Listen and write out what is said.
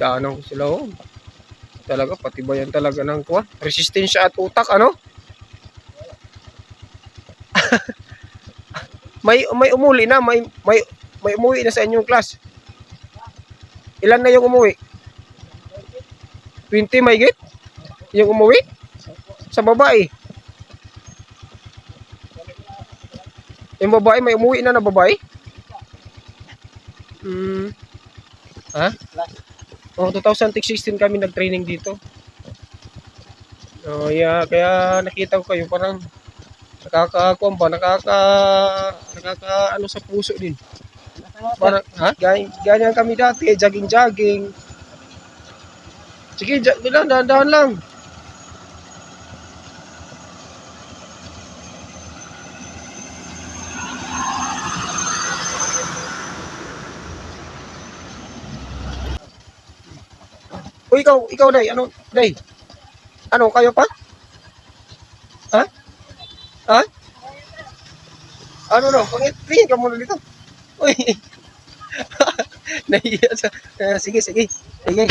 Daanan ko sila oh. Talaga, patibayan talaga ng kuha. Resistensya at utak, ano? may may umuli na, may may may umuwi na sa inyong class. Ilan na yung umuwi? 20 may git? Yung umuwi? Sa babae. Yung babae, may umuwi na na babae? Hmm. Ha? Oh, 2016 kami nag-training dito. Oh, yeah, kaya nakita ko kayo parang nakakakuan ba, nakaka nakaka ano sa puso din. Parang ha? Ganyan, ganyan kami dati, jogging-jogging. Sige, ja- dahan-dahan lang. O ikaw, ikaw Day, ano, Day? Ano, kayo pa? Ha? Ha? Ano no, pangit, ka muna dito. Uy. Nahiya sa, ah, sige, sige, sige.